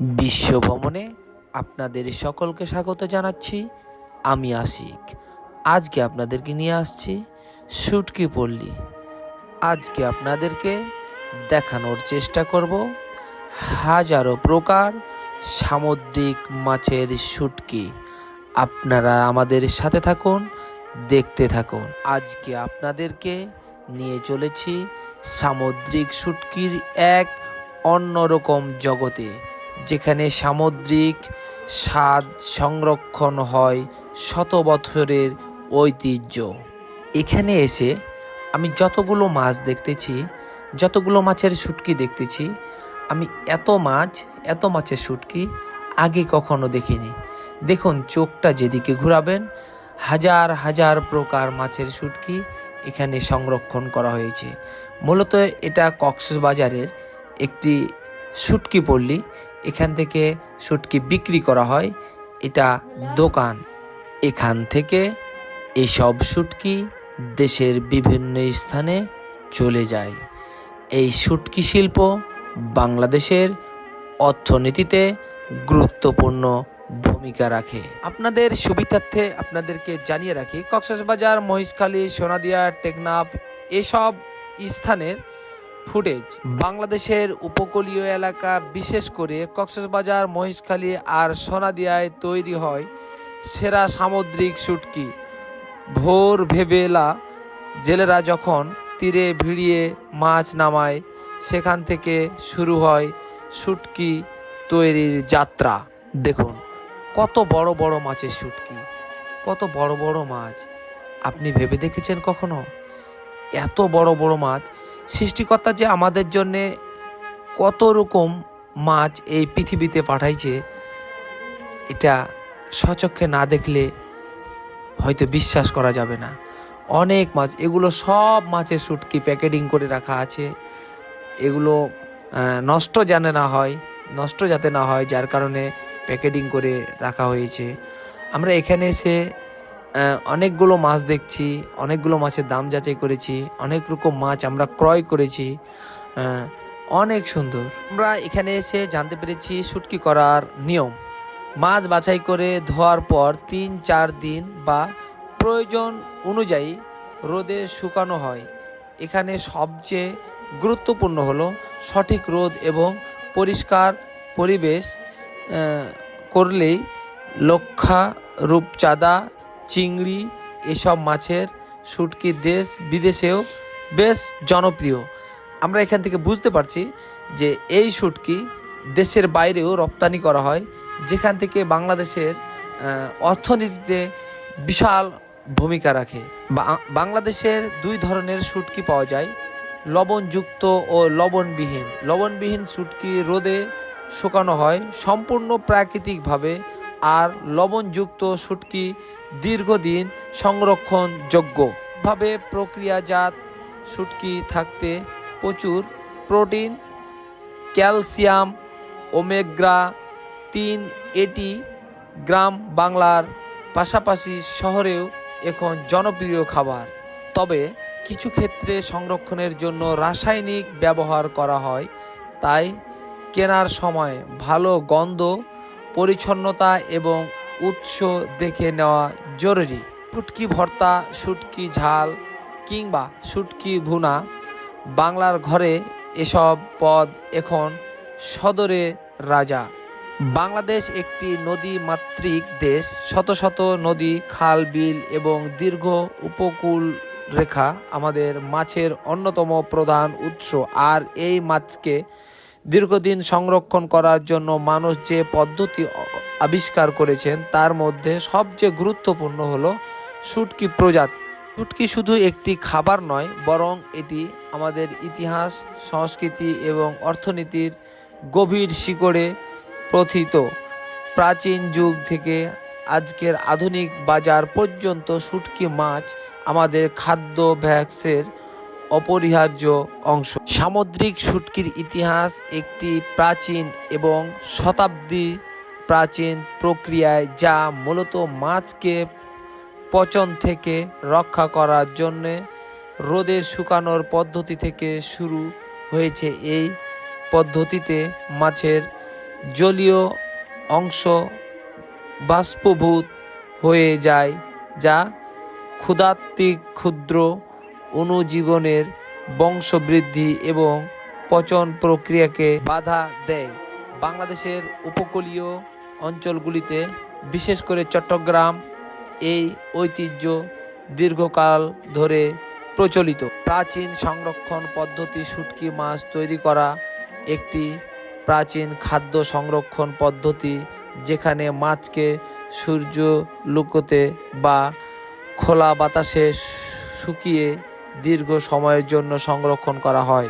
বিশ্ব ভ্রমণে আপনাদের সকলকে স্বাগত জানাচ্ছি আমি আশিক। আজকে আপনাদেরকে নিয়ে আসছি শুটকি পল্লী। আজকে আপনাদেরকে দেখানোর চেষ্টা করব হাজারো প্রকার সামুদ্রিক মাছের সুটকি আপনারা আমাদের সাথে থাকুন, দেখতে থাকুন। আজকে আপনাদেরকে নিয়ে চলেছি সামুদ্রিক শুটকির এক অন্যরকম জগতে। যেখানে সামুদ্রিক স্বাদ সংরক্ষণ হয় শত বছরের ঐতিহ্য। এখানে এসে আমি যতগুলো মাছ দেখতেছি, যতগুলো মাছের শুটকি দেখতেছি, আমি এত মাছ, এত মাছের শুটকি আগে কখনো দেখিনি। দেখুন, চোখটা যেদিকে ঘোরাবেন, হাজার হাজার প্রকার মাছের শুটকি এখানে সংরক্ষণ করা হয়েছে। মূলত এটা কক্সবাজারের একটি শুটকি পল্লী। এখান থেকে শুটকি বিক্রি করা হয়, এটা দোকান। এখান থেকে এসব শুটকি দেশের বিভিন্ন স্থানে চলে যায়। এই শুটকি শিল্প বাংলাদেশের অর্থনীতিতে গুরুত্বপূর্ণ ভূমিকা রাখে। আপনাদের সুবিধার্থে আপনাদেরকে জানিয়ে রাখি, কক্সবাজার মহিষখালী সোনাদিয়া, টেকনাফ, এসব স্থানের ফুটেজ। বাংলাদেশের উপকূলীয় এলাকা, বিশেষ করে কক্সবাজার মহিষখালী আর সোনাদিয়ায় তৈরি হয় সেরা সামুদ্রিক শুটকি। ভোর ভেবেলা জেলেরা যখন তীরে ভিড়িয়ে মাছ নামায়, সেখান থেকে শুরু হয় শুটকি তৈরির যাত্রা। দেখুন, কত বড় বড় মাছের শুটকি, কত বড় বড় মাছ। আপনি ভেবে দেখেছেন কখনো? এত বড় বড় মাছ সৃষ্টিকর্তা যে আমাদের জন্যে কত রকম মাছ এই পৃথিবীতে পাঠাইছে, এটা সচক্ষে না দেখলে হয়তো বিশ্বাস করা যাবে না। অনেক মাছ, এগুলো সব মাছের শুটকি প্যাকেটিং করে রাখা আছে। এগুলো নষ্ট জানে না হয়, নষ্ট যাতে না হয়, যার কারণে প্যাকেটিং করে রাখা হয়েছে। আমরা এখানে এসে অনেকগুলো মাছ দেখছি, অনেকগুলো মাছের দাম যাচাই করেছি, অনেক রকম মাছ আমরা ক্রয় করেছি অনেক সুন্দর। আমরা এখানে এসে জানতে পেরেছি শুটকি করার নিয়ম। মাছ বাছাই করে ধোয়ার পর তিন চার দিন বা প্রয়োজন অনুযায়ী রোদে শুকানো হয়। এখানে সবচেয়ে গুরুত্বপূর্ণ হলো সঠিক রোদ এবং পরিষ্কার পরিবেশ করলেই লক্ষা রূপচাঁদা চিংড়ি, এসব মাছের শুটকি দেশ বিদেশেও বেশ জনপ্রিয়। আমরা এখান থেকে বুঝতে পারছি যে এই শুটকি দেশের বাইরেও রপ্তানি করা হয়, যেখান থেকে বাংলাদেশের অর্থনীতিতে বিশাল ভূমিকা রাখে। বাংলাদেশের দুই ধরনের শুটকি পাওয়া যায়, লবণযুক্ত ও লবণবিহীন। লবণবিহীন শুটকি রোদে শুকানো হয়, সম্পূর্ণ প্রাকৃতিকভাবে আর লবণযুক্ত শুটকি দীর্ঘদিন সংরক্ষণযোগ্য। ভাবে প্রক্রিয়াজাত শুটকি থাকতে প্রচুর প্রোটিন, ক্যালসিয়াম ওমেগ্রা তিন এটি গ্রাম বাংলার পাশাপাশি শহরেও এখন জনপ্রিয় খাবার। তবে কিছু ক্ষেত্রে সংরক্ষণের জন্য রাসায়নিক ব্যবহার করা হয়, তাই কেনার সময় ভালো গন্ধ পরিচ্ছন্নতা এবং উৎস দেখে নেওয়া জরুরি। শুটকি ভর্তা, শুটকি ঝাল কিংবা শুটকি ভুনা, বাংলার ঘরে এসব পদ এখন সদরে রাজা। বাংলাদেশ একটি নদী মাতৃক দেশ, শত শত নদী, খাল, বিল এবং দীর্ঘ উপকূল রেখা আমাদের মাছের অন্যতম প্রধান উৎস। আর এই মাছকে দীর্ঘদিন সংরক্ষণ করার জন্য মানুষ যে পদ্ধতি আবিষ্কার করেছেন, তার মধ্যে সবচেয়ে গুরুত্বপূর্ণ হলো শুটকি প্রজাতি। শুটকি শুধু একটি খাবার নয়, বরং এটি আমাদের ইতিহাস, সংস্কৃতি এবং অর্থনীতির গভীর শিকড়ে প্রথিত। প্রাচীন যুগ থেকে আজকের আধুনিক বাজার পর্যন্ত শুটকি মাছ আমাদের খাদ্য ভ্যাক্সের অপরিহার্য অংশ। সামুদ্রিক শুটকির ইতিহাস একটি প্রাচীন এবং শতাব্দী প্রাচীন প্রক্রিয়ায় যা মূলত মাছকে পচন থেকে রক্ষা করার জন্যে রোদে শুকানোর পদ্ধতি থেকে শুরু হয়েছে। এই পদ্ধতিতে মাছের জলীয় অংশ বাষ্পভূত হয়ে যায়, যা ক্ষুধাত্মিক ক্ষুদ্র অণুজীবনের বংশবৃদ্ধি এবং পচন প্রক্রিয়াকে বাধা দেয়। বাংলাদেশের উপকূলীয় অঞ্চলগুলিতে, বিশেষ করে চট্টগ্রাম, এই ঐতিহ্য দীর্ঘকাল ধরে প্রচলিত। প্রাচীন সংরক্ষণ পদ্ধতি শুটকি মাছ তৈরি করা একটি প্রাচীন খাদ্য সংরক্ষণ পদ্ধতি, যেখানে মাছকে সূর্য লুকোতে বা খোলা বাতাসে শুকিয়ে দীর্ঘ সময়ের জন্য সংরক্ষণ করা হয়।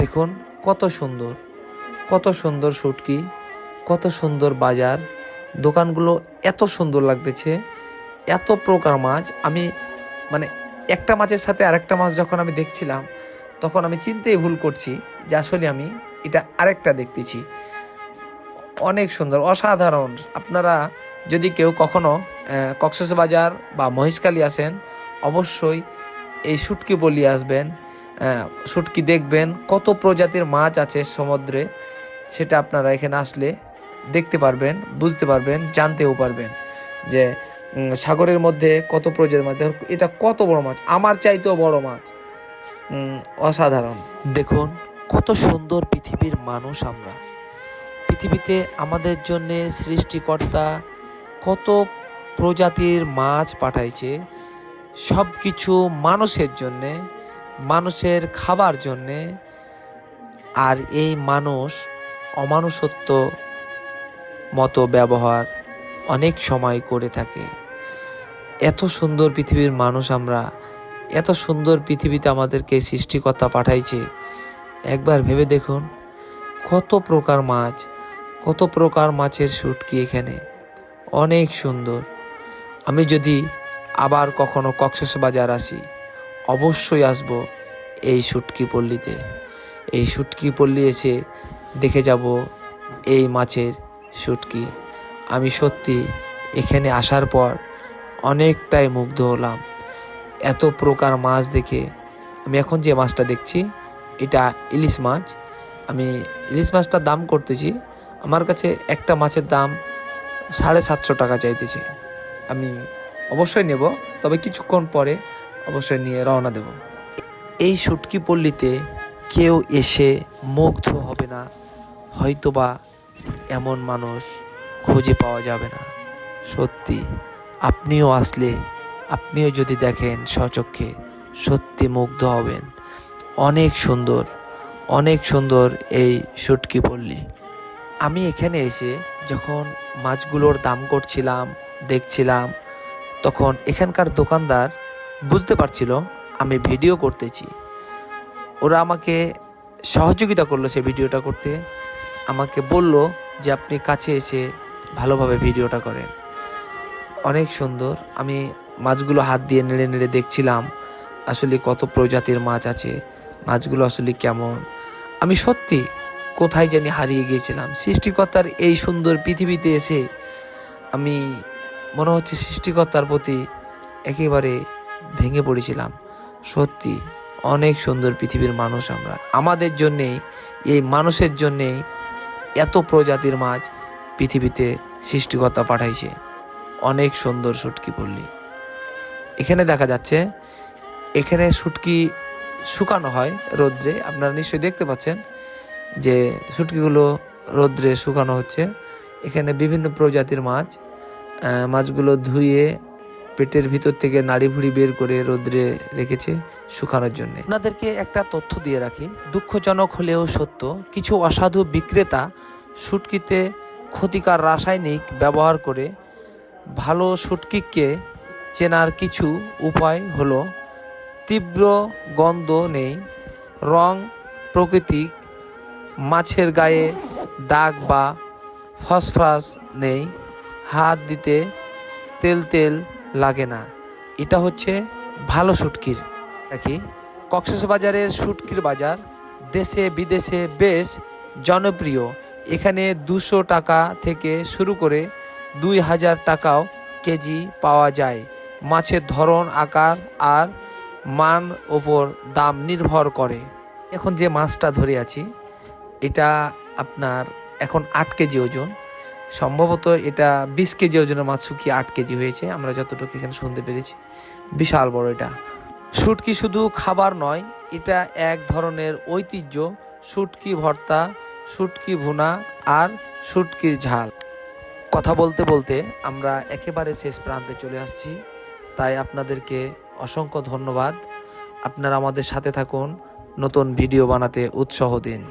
দেখুন, কত সুন্দর কত সুন্দর শুটকি কত সুন্দর বাজার। দোকানগুলো এত সুন্দর লাগতেছে, এত প্রকার মাছ। আমি মানে একটা মাছের সাথে আরেকটা মাছ যখন আমি দেখছিলাম, তখন আমি চিনতেই ভুল করছি যে আসলে আমি এটা আরেকটা দেখতেছি। অনেক সুন্দর, অসাধারণ। আপনারা যদি কেউ কখনো কক্সবাজার বা মহেশখালী আসেন, অবশ্যই এই শুটকি বলি আসবেন শুটকি দেখবেন কত প্রজাতির মাছ আছে সমুদ্রে, সেটা আপনারা এখানে আসলে দেখতে পারবেন, বুঝতে পারবেন, জানতেও পারবেন যে সাগরের মধ্যে কত প্রজাতির মাছ এটা কত বড় মাছ, আমার চাইতেও বড় মাছ অসাধারণ। দেখুন, কত সুন্দর পৃথিবীর মানুষ আমরা। পৃথিবীতে আমাদের জন্যে সৃষ্টিকর্তা কত প্রজাতির মাছ পাঠাইছে সব কিছু মানুষের জন্যে, মানুষের খাবার জন্যে, আর এই মানুষ অমানুষত্ব মতো ব্যবহার অনেক সময় করে থাকে। এত সুন্দর পৃথিবীর মানুষ আমরা, এত সুন্দর পৃথিবীতে আমাদেরকে সৃষ্টিকর্তা পাঠাইছে। একবার ভেবে দেখুন, কত প্রকার মাছ, কত প্রকার মাছের শুটকি এখানে। অনেক সুন্দর। আমি যদি আবার কখনো কক্সবাজার আসি। অবশ্যই আসব এই শুটকি পল্লীতে। এই শুটকি পল্লী এসে দেখে যাব এই মাছের শুটকি আমি সত্যি এখানে আসার পর অনেকটাই মুগ্ধ হলাম। এত প্রকার মাছ দেখে আমি এখন যে মাছটা দেখছি, এটা ইলিশ মাছ। আমি ইলিশ মাছটার দাম করতেছি, আমার কাছে একটা মাছের দাম সাড়ে সাতশো টাকা চাইতেছে। আমি অবশ্যই নেব, তবে কিছুক্ষণ পরে অবশ্যই নিয়ে রওনা দেব। এই শুটকি পল্লীতে কেউ এসে মুগ্ধ হবে না, হয়তোবা এমন মানুষ খুঁজে পাওয়া যাবে না। সত্যি, আপনিও আসলে, আপনিও যদি দেখেন স্বচক্ষে, সত্যি মুগ্ধ হবেন। অনেক সুন্দর অনেক সুন্দর এই শুটকি পল্লী। আমি এখানে এসে যখন মাছগুলোর দাম করছিলাম, দেখছিলাম তখন এখানকার দোকানদার বুঝতে পারছিল, আমি ভিডিও করতেছি। ওরা আমাকে সহযোগিতা করল সে ভিডিওটা করতে। আমাকে বলল যে, আপনি কাছে এসে ভালোভাবে ভিডিওটা করেন। অনেক সুন্দর। আমি মাছগুলো হাত দিয়ে নেড়ে নেড়ে দেখছিলাম, আসলে কত প্রজাতির মাছ আছে, মাছগুলো আসলে কেমন। আমি সত্যি কোথায় জানি হারিয়ে গিয়েছিলাম। সৃষ্টিকর্তার এই সুন্দর পৃথিবীতে এসে আমি মনে হচ্ছে সৃষ্টিকর্তার প্রতি একেবারে ভেঙে পড়েছিলাম। সত্যি, অনেক সুন্দর পৃথিবীর মানুষ আমরা। আমাদের জন্যেই, এই মানুষের জন্যেই এত প্রজাতির মাছ পৃথিবীতে সৃষ্টিকর্তা পাঠাইছে। অনেক সুন্দর শুটকি পল্লী। এখানে দেখা যাচ্ছে, এখানে শুটকি শুকানো হয় রোদ্রে। আপনারা নিশ্চয়ই দেখতে পাচ্ছেন যে শুটকিগুলো রোদ্রে শুকানো হচ্ছে। এখানে বিভিন্ন প্রজাতির মাছ মাছগুলো ধুয়ে পেটের ভিতর থেকে নাড়ি ভুড়ি বের করে রোদ্রে রেখেছে শুকানোর জন্য। আপনাদেরকে একটা তথ্য দিয়ে রাখি। দুঃখজনক হলেও সত্য, কিছু অসাধু বিক্রেতা শুটকিতে ক্ষতিকর রাসায়নিক ব্যবহার করে ভালো শুটকিকে চেনার কিছু উপায় হলো, তীব্র গন্ধ নেই, রং প্রকৃতিক, মাছের গায়ে দাগ বা ফসফরাস নেই হাত দিতে তেল তেল লাগে না। এটা হচ্ছে ভালো শুটকির দেখি কক্সবাজারের শুটকির বাজার দেশে বিদেশে বেশ জনপ্রিয়। এখানে দুশো টাকা থেকে শুরু করে দুই হাজার টাকাও কেজি পাওয়া যায়। মাছের ধরন, আকার আর মান ওপর দাম নির্ভর করে। এখন যে মাছটা ধরে আছি, এটা আপনার এখন আট কেজি ওজন। সম্ভবত এটা বিশ কেজি ওজনের মাছ শুকিয়ে আট কেজি হয়েছে। আমরা যতটুকু এখানে শুনতে পেরেছি। বিশাল বড় এটা। শুটকি শুধু খাবার নয়, এটা এক ধরনের ঐতিহ্য। শুটকি ভর্তা, শুটকি ভুনা আর শুটকির ঝাল। কথা বলতে বলতে আমরা একেবারে শেষ প্রান্তে চলে আসছি। তাই আপনাদেরকে অসংখ্য ধন্যবাদ। আপনারা আমাদের সাথে থাকুন। নতুন ভিডিও বানাতে উৎসাহ দিন।